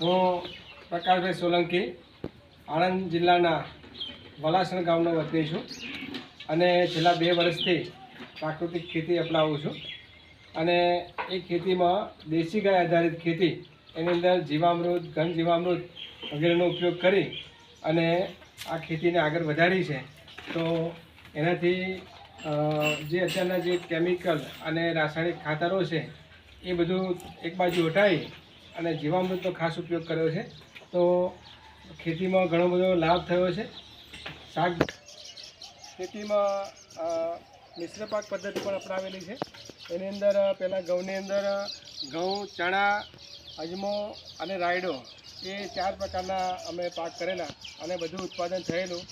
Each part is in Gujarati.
હું પ્રકાશભાઈ સોલંકી, આણંદ જિલ્લાના વલાસણ ગામનો વતની છું અને છેલ્લા બે વર્ષથી પ્રાકૃતિક ખેતી અપનાવું છું. અને એ ખેતીમાં દેશી ગાય આધારિત ખેતી, એની અંદર જીવામૃત, ઘન જીવામૃત વગેરેનો ઉપયોગ કરી અને આ ખેતીને આગળ વધારી છે. તો એનાથી જે અત્યારના જે કેમિકલ અને રાસાયણિક ખાતરો છે, એ બધું એક બાજુ હટાવી અને જીવામૃતનો ખાસ ઉપયોગ કર્યો છે. તો ખેતીમાં ઘણો બધો લાભ થયો છે. શાક ખેતીમાં મિશ્ર પાક પદ્ધતિ પણ અપનાવેલી છે. એની અંદર પહેલાં ઘઉંની અંદર ઘઉં, ચણા, અજમો અને રાયડો એ ચાર પ્રકારના અમે પાક કરેલા અને બધું ઉત્પાદન થયેલું.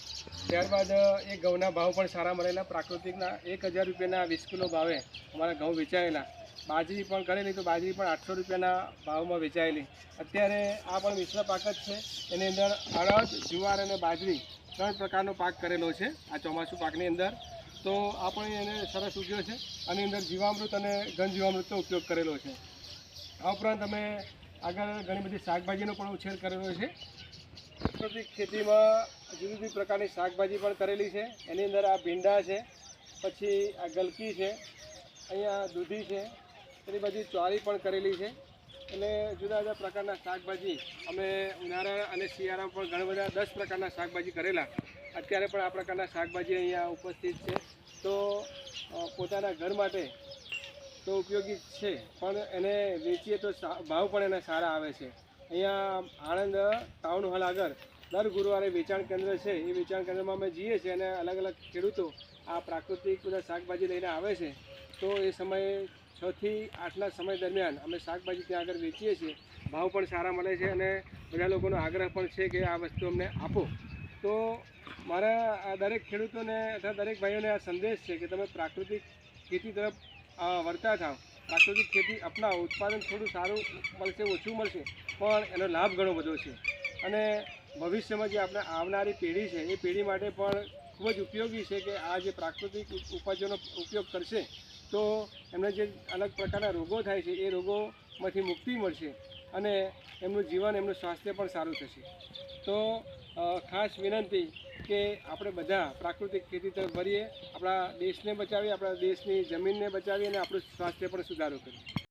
ત્યારબાદ એ ઘઉંના ભાવ પણ સારા મળેલા. પ્રાકૃતિકના એક હજાર રૂપિયાના વીસ કિલો ભાવે અમારા ઘઉં વેચાયેલા. બાજરી પણ કરેલી તો બાજરી પણ આઠસો રૂપિયાના ભાવમાં વેચાયેલી. અત્યારે આ પણ મિશ્ર પાક જ છે. એની અંદર અડદ, જુવાર અને બાજરી ત્રણ પ્રકારનો પાક કરેલો છે આ ચોમાસું પાકની અંદર. તો આ પણ એને સરસ ઉગ્યો છે. આની અંદર જીવામૃત અને ઘન જીવામૃતનો ઉપયોગ કરેલો છે. આ ઉપરાંત અમે આગળ ઘણી બધી શાકભાજીનો પણ ઉછેર કરેલો છે. પ્રાકૃતિક ખેતીમાં જુદી જુદી પ્રકારની શાકભાજી પણ કરેલી છે. એની અંદર આ ભીંડા છે, પછી આ ગલકી છે, અહીંયા દૂધી છે એની બધી ચોરી પણ કરેલી છે. અને જુદા જુદા પ્રકારના શાકભાજી અમે ઉનાળા અને શિયાળામાં પણ ઘણા બધા દસ પ્રકારના શાકભાજી કરેલા. અત્યારે પણ આ પ્રકારના શાકભાજી અહીંયા ઉપસ્થિત છે. તો પોતાના ઘર માટે તો ઉપયોગી છે, પણ એને વેચીએ તો ભાવ પણ એના સારા આવે છે. અહીંયા આણંદ ટાઉન હોલ આગળ દર ગુરુવારે વેચાણ કેન્દ્ર છે. એ વેચાણ કેન્દ્રમાં અમે જઈએ છીએ અને અલગ અલગ ખેડૂતો આ પ્રાકૃતિક બધા શાકભાજી લઈને આવે છે. તો એ સમયે છથી આટલા સમય દરમિયાન અમે શાકભાજી ત્યાં આગળ વેચીએ છીએ. ભાવ પણ સારા મળે છે અને બધા લોકોનો આગ્રહ પણ છે કે આ વસ્તુ અમને આપો. તો મારા દરેક ખેડૂતોને અથવા દરેક ભાઈઓને આ સંદેશ છે કે તમે પ્રાકૃતિક ખેતી તરફ વળતા થાવ. પ્રાકૃતિક ખેતી અપનાવો. ઉત્પાદન થોડું સારું મળશે, ઓછું મળશે, પણ એનો લાભ ઘણો બધો છે. અને ભવિષ્યમાં જે આપણે આવનારી પેઢી છે, એ પેઢી માટે પણ ખૂબ જ ઉપયોગી છે કે આ જે પ્રાકૃતિક ઉપજોનો ઉપયોગ કરશે તો એમને જે અલગ પ્રકારના રોગો થાય છે, એ રોગોમાંથી મુક્તિ મળશે અને એમનું જીવન, એમનું સ્વાસ્થ્ય પણ સારું થશે. તો ખાસ વિનંતી કે આપણે બધા પ્રાકૃતિક ખેતી તરફ વળીએ, આપણા દેશને બચાવીએ, આપણા દેશની જમીનને બચાવીએ અને આપણું સ્વાસ્થ્ય પણ સુધારો કરીએ.